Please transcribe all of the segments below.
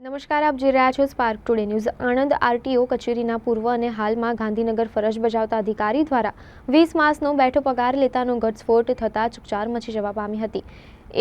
નમસ્કાર, આપ જોઈ રહ્યા છો spark today news Anand RTO કચેરીના પૂર્વ અને હાલમાં ગાંધીનગર ફરજ બજાવતા અધિકારી દ્વારા વીસ માસનો બેઠો પગાર લેતાનો ઘટસ્ફોટ થતાં ચકચાર મચી જવા પામી હતી.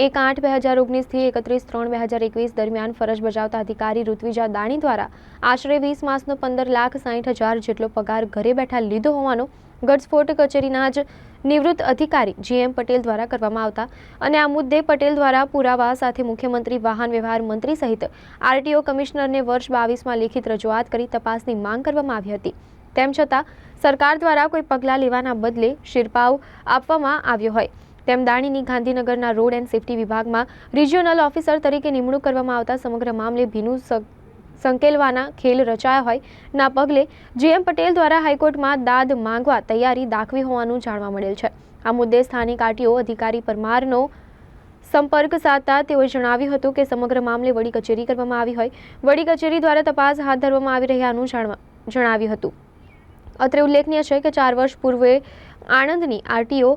એક આઠ બે હજાર ઓગણીસથી એકત્રીસ ત્રણ બે હજાર એકવીસ દરમિયાન ફરજ બજાવતા અધિકારી ઋત્વિજા દાણી દ્વારા આશરે વીસ માસનો પંદર લાખ સાઠ હજાર જેટલો પગાર ઘરે બેઠા લીધો હોવાનો ઘટસ્ફોટ કચેરીના જ નિવૃત્ત અધિકારી જીએમ પટેલ દ્વારા કરવામાં આવતા અને આ મુદ્દે પટેલ દ્વારા પુરાવા સાથે મુખ્યમંત્રી વાહન વ્યવહાર મંત્રી સહિત આરટીઓ કમિશનરને વર્ષ બાવીસમાં લેખિત રજૂઆત કરી તપાસની માંગ કરવામાં આવી હતી. તેમ છતાં, સરકાર દ્વારા કોઈ પગલાં લેવાના બદલે શિરપાવ આપવામાં આવ્યો હોય. તેમ દાણીની ગાંધીનગરના રોડ એન્ડ સેફટી વિભાગમાં રિજિયોનલ ઓફિસર તરીકે નિમણૂક કરવામાં આવતા સમગ્ર મામલે ભીનું સંકેલવાના ખેલ રચાયા હોય, ના પગલે જીએમ પટેલ દ્વારા હાઈકોર્ટમાં દાદ માંગવા તૈયારી દાખવી હોવાનું જાણવા મળેલ છે. આ મુદ્દે સ્થાનિક આરટીઓ અધિકારી પરમારનો સંપર્ક સાધતા તેઓએ જણાવ્યું હતું કે સમગ્ર મામલે વડી કચેરી કરવામાં આવી હોય. વડી કચેરી દ્વારા તપાસ હાથ ધરવામાં આવી રહ્યાનું જણાવ્યું હતું. અત્રે ઉલ્લેખનીય છે કે ચાર વર્ષ પૂર્વે આણંદની આરટીઓ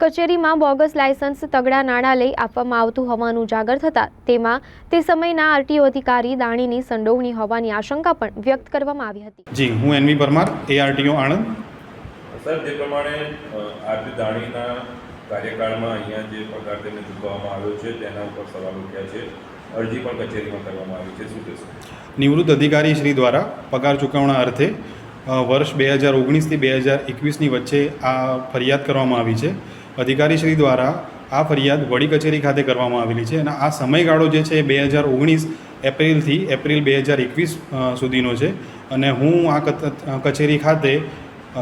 કચેરીમાં બોગસ લાયસન્સ તગડા નાણાં લઈ આપવામાં આવતું હોવાનું ઉજાગર થતાં તેમાં તે સમયના આરટીઓ અધિકારી દાણીની સંડોવણી હોવાની આશંકા પણ વ્યક્ત કરવામાં આવી હતી. જી હું NV Parmar ARTO Anand. Sir જે પ્રમાણે આરતી દાણીના કાર્યકાળમાં અહીંયા જે પગાર તેમને ચૂકવવામાં આવ્યો છે તેના ઉપર સવાલ ઉઠ્યા છે. અરજી પણ કચેરીમાં કરવામાં આવી છે. શું કહેશો? નિવૃત્ત અધિકારી શ્રી દ્વારા પગાર ચૂકવણા અર્થે વર્ષ બે હજાર ઓગણીસથી બે હજાર એકવીસની વચ્ચે આ ફરિયાદ કરવામાં આવી છે. અધિકારી શ્રી દ્વારા આ ફરિયાદ વડી કચેરી ખાતે કરવામાં આવેલી છે અને આ સમયગાળો જે છે એ બે હજાર ઓગણીસ એપ્રિલથી એપ્રિલ બે હજાર એકવીસ સુધીનો છે. અને હું આ કચેરી ખાતે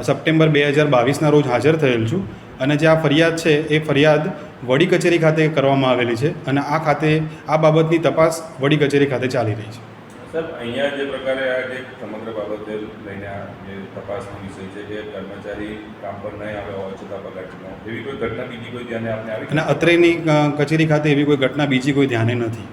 સપ્ટેમ્બર બે હજાર બાવીસના રોજ હાજર થયેલ છું. અને જે આ ફરિયાદ છે એ ફરિયાદ વડી કચેરી ખાતે કરવામાં આવેલી છે. અને આ ખાતે, આ બાબતની તપાસ વડી કચેરી ખાતે ચાલી રહી છે. સર અહીંયા જે પ્રકારે આ જે સમગ્ર બાબતે લઈને આ જે તપાસનો વિષય છે કે કર્મચારી કામ પર નહીં આવ્યા હોય છતાં પગાર ચૂકવવાનો એવી કોઈ ઘટના બીજી કોઈ ધ્યાને આપણે આવી? અને અત્રેની કચેરી ખાતે એવી કોઈ ઘટના બીજી કોઈ ધ્યાને નથી.